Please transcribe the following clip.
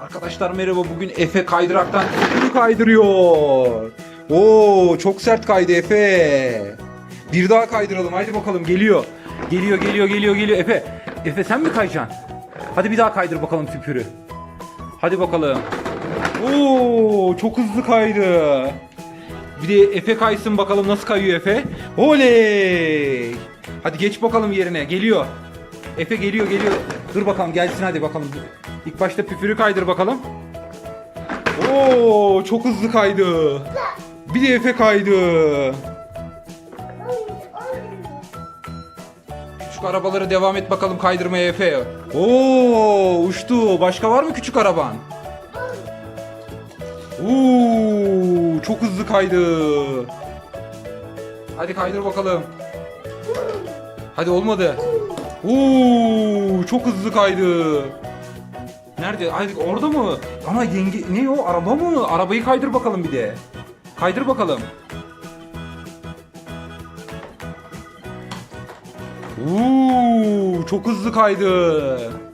Arkadaşlar merhaba bugün Efe kaydıraktan tüpünü kaydırıyor. Oo çok sert kaydı Efe. Bir daha kaydıralım haydi bakalım geliyor. Geliyor geliyor geliyor geliyor Efe. Efe sen mi kayacaksın? Hadi bir daha kaydır bakalım tüpürü. Hadi bakalım. Oo çok hızlı kaydı. Bir de Efe kaysın bakalım nasıl kayıyor Efe. Oley! Hadi geç bakalım yerine. Geliyor. Efe geliyor geliyor. Dur bakalım gelsin hadi bakalım. İlk başta püfürü kaydır bakalım. Oo çok hızlı kaydı. Bir de Efe kaydı. Küçük arabaları devam et bakalım kaydırmaya Efe. Oo uçtu. Başka var mı küçük araban? Oo çok hızlı kaydı. Hadi kaydır bakalım. Hadi olmadı. Oo çok hızlı kaydı. Nerede? Ay orada mı? Ama yenge ne o? Araba mı? Arabayı kaydır bakalım bir de. Kaydır bakalım. Oo çok hızlı kaydı.